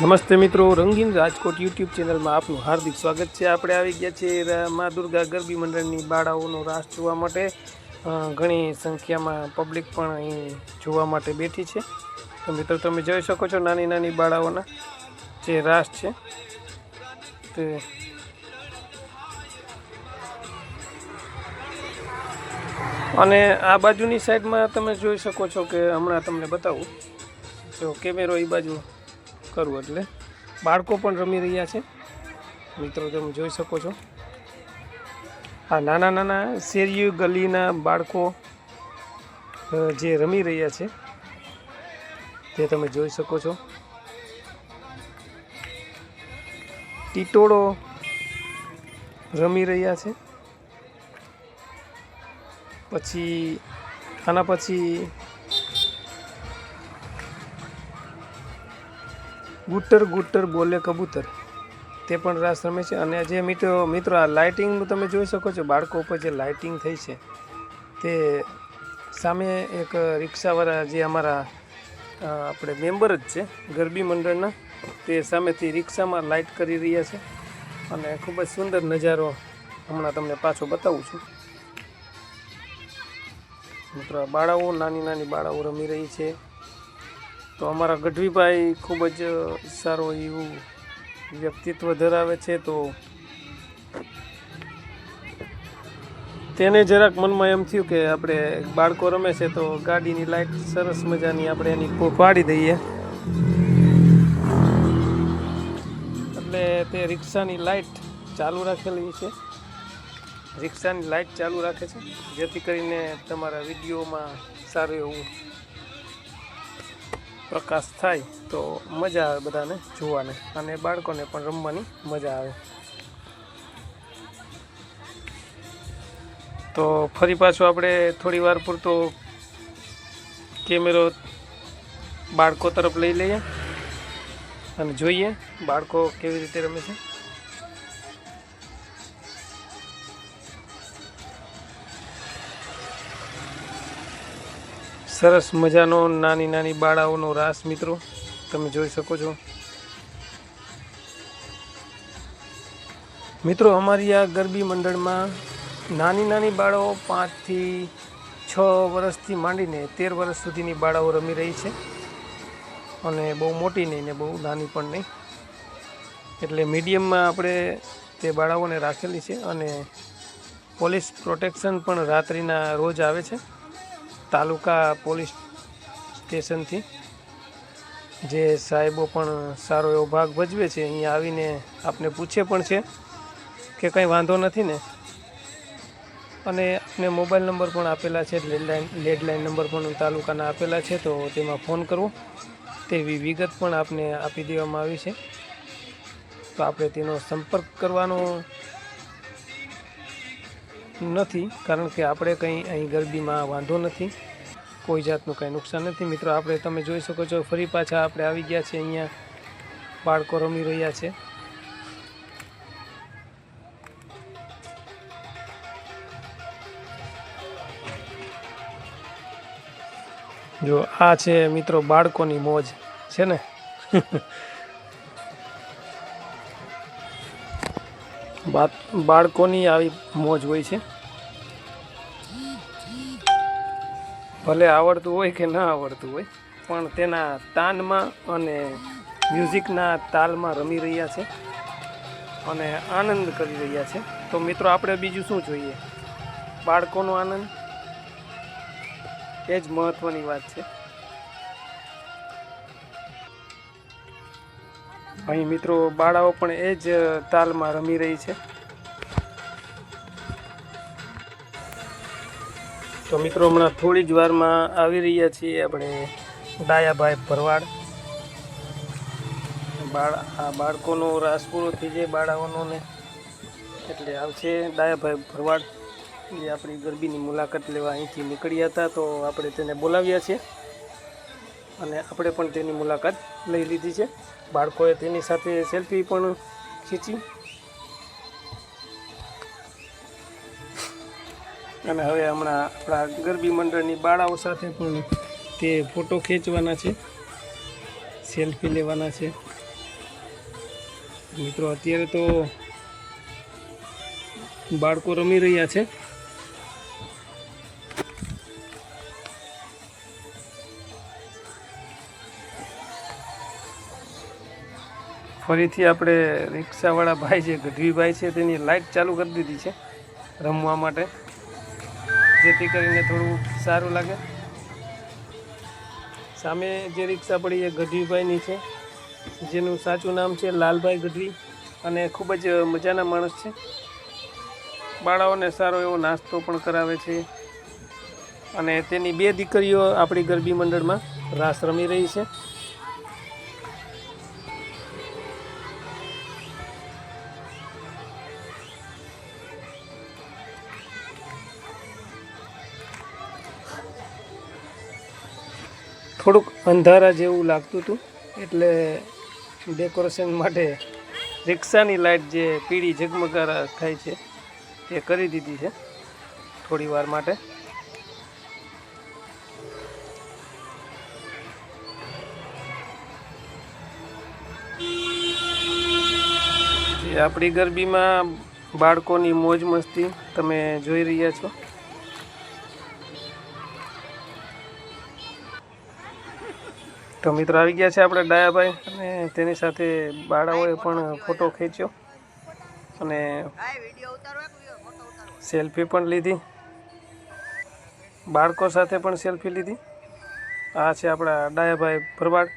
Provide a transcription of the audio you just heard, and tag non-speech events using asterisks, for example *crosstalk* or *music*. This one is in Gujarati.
નમસ્તે મિત્રો, રંગીન રાજકોટ યુટ્યુબ ચેનલમાં આપનું હાર્દિક સ્વાગત છે. આપણે આવી ગયા છીએ મા દુર્ગા ગરબી મંડળની બાળાઓનો રાસ જોવા માટે. ઘણી સંખ્યામાં પબ્લિક પણ અહીં જોવા માટે બેઠી છે. તો મિત્રો, તમે જોઈ શકો છો નાની નાની બાળાઓના જે રાસ છે. તે અને આ બાજુની સાઈડમાં તમે જોઈ શકો છો કે હમણાં તમને બતાવું. જો કેમેરો એ બાજુ કરવું એટલે બાળકો પણ રમી રહ્યા છે. મિત્રો, તમે જોઈ શકો છો. આ નાના નાના શેરીઓ, ગલીના બાળકો જે રમી રહ્યા છે, તે તમે જોઈ શકો છો. ટીટોળો રમી રહ્યા છે. પછી, આના પછી ગુટર ગુટર બોલે કબૂતર. તે પણ રાસ રમે છે અને જે મિત્રો મિત્રો, આ લાઇટિંગનું તમે જોઈ શકો છો, બાળકો ઉપર જે લાઇટિંગ થઈ છે, તે સામે એક રિક્ષાવાળા જે અમારા આપણે મેમ્બર જ છે, ગરબી મંડળના, તે સામેથી રિક્ષામાં લાઇટ કરી રહ્યા છે અને ખૂબ જ સુંદર નજારો હમણાં તમને પાછો બતાવું છું. મિત્રો બાળાઓ નાની નાની બાળાઓ રમી રહી છે. તો અમારા ગઢવીભાઈ ખૂબ જ સારું એવું વ્યક્તિત્વ ધરાવે છે તો તેને જરાક મનમાં એમ થયું કે આપણે બાળકો રમે છે તો ગાડીની લાઈટ સરસ મજાની આપણે એની પાડી દઈએ. એટલે તે રિક્ષાની લાઈટ ચાલુ રાખેલી છે. રિક્ષાની લાઈટ ચાલુ રાખે છે. જેથી કરીને તમારા વિડીયોમાં સારું એવું પ્રકાશ થાય તો મજા આવે બધાને જોવાને. અને બાળકોને પણ રમવાની મજા આવે. તો ફરી પાછું આપણે થોડી વાર પૂરતો કેમેરો બાળકો તરફ લઈ લઈએ અને જોઈએ બાળકો કેવી રીતે રમે છે. સરસ મજાનો નાની નાની બાળાઓનો રાસ મિત્રો, તમે જોઈ શકો છો. મિત્રો, અમારી આ ગરબી મંડળમાં નાની નાની બાળાઓ પાંચથી છ વર્ષથી માંડીને તેર વર્ષ સુધીની બાળાઓ રમી રહી છે. અને બહુ મોટી નહીં ને બહુ નાની પણ નહીં. એટલે મીડિયમમાં આપણે તે બાળાઓને રાખેલી છે અને પોલીસ પ્રોટેક્શન પણ રાત્રિના રોજ આવે છે. તાલુકા પોલીસ સ્ટેશનથી. જે સાહેબો પણ સારો એવો ભાગ ભજવે છે, અહીંયા આવીને આપને પૂછે પણ છે કે કંઈ વાંધો નથી ને. અને આપને મોબાઈલ નંબર પણ આપેલા છે લેન્ડલાઇન લેન્ડલાઇન નંબર પણ તાલુકાના આપેલા છે, તો તેમાં ફોન કરવો. તેવી વિગત પણ આપને આપી દેવામાં આવી છે. તો આપણે તેનો સંપર્ક કરવાનો નથી, કારણ કે આપણે કંઈ અહીં ગરબીમાં વાંધો નથી. કોઈ જાતનું કંઈ નુકસાન નથી. મિત્રો, આપણે તમે જોઈ શકો છો, ફરી પાછા આપણે આવી ગયા છે અહીંયા. બાળકો રમી રહ્યા છે. જો આ છે મિત્રો બાળકોની મોજ, છે ને? *laughs* બાળકોની આવી મોજ હોય છે. ભલે આવડતું હોય કે ના આવડતું હોય, પણ તેના તાનમાં અને મ્યુઝિકના તાલમાં રમી રહ્યા છે અને આનંદ કરી રહ્યા છે. તો મિત્રો, આપણે બીજું શું જોઈએ? બાળકોનો આનંદ? એ જ મહત્ત્વની વાત છે. અહીં મિત્રો બાળાઓ પણ એ જ તાલમાં રમી રહી છે. તો મિત્રો હમણાં થોડી જ વારમાં આવી રહ્યા છીએ આપણે ડાયાભાઈ ભરવાડ. બાળ આ બાળકોનો રાસ પૂરો થઈ જાય બાળાઓનો ને એટલે આવશે ડાયાભાઈ ભરવાડ. જે આપણી ગરબીની મુલાકાત લેવા અહીંથી નીકળ્યા હતા તો આપણે તેને બોલાવ્યા છે અને આપણે પણ તેની મુલાકાત લઈ લીધી છે. બાળકોએ તેની સાથે સેલ્ફી પણ ખીચી. અને હવે હમણાં આપણા ગરબી મંડળની બાળાઓ સાથે પણ તે ફોટો ખેંચવાના છે. સેલ્ફી લેવાના છે. મિત્રો, અત્યારે તો બાળકો રમી રહ્યા છે. ફરીથી આપણે રિક્ષાવાળા ભાઈ છે, ગઢવીભાઈ છે, તેની લાઇટ ચાલુ કરી દીધી છે રમવા માટે. જેથી કરીને થોડું સારું લાગે. સામે જે રિક્ષા પડી એ ગઢવીભાઈની છે, જેનું સાચું નામ છે લાલભાઈ ગઢવી અને ખૂબ જ મજાના માણસ છે. બાળાઓને સારો એવો નાસ્તો પણ કરાવે છે અને તેની બે દીકરીઓ આપણી ગરબી મંડળમાં રાસ રમી રહી છે. થોડુંક અંધારા જેવું લાગતું હતું. એટલે ડેકોરેશન માટે રિક્ષાની લાઇટ જે પીળી ઝગમગારા થાય છે, તે કરી દીધી છે થોડી વાર માટે. આપણી ગરબીમાં બાળકોની મોજ મસ્તી તમે જોઈ રહ્યા છો. તો મિત્રો આવી ગયા છે આપણે ડાયાભાઈ અને તેની સાથે બાળાઓએ પણ ફોટો ખેંચ્યો અને સેલ્ફી પણ લીધી. બાળકો સાથે પણ સેલ્ફી લીધી. આ છે આપણા ડાયાભાઈ ભરવાડ.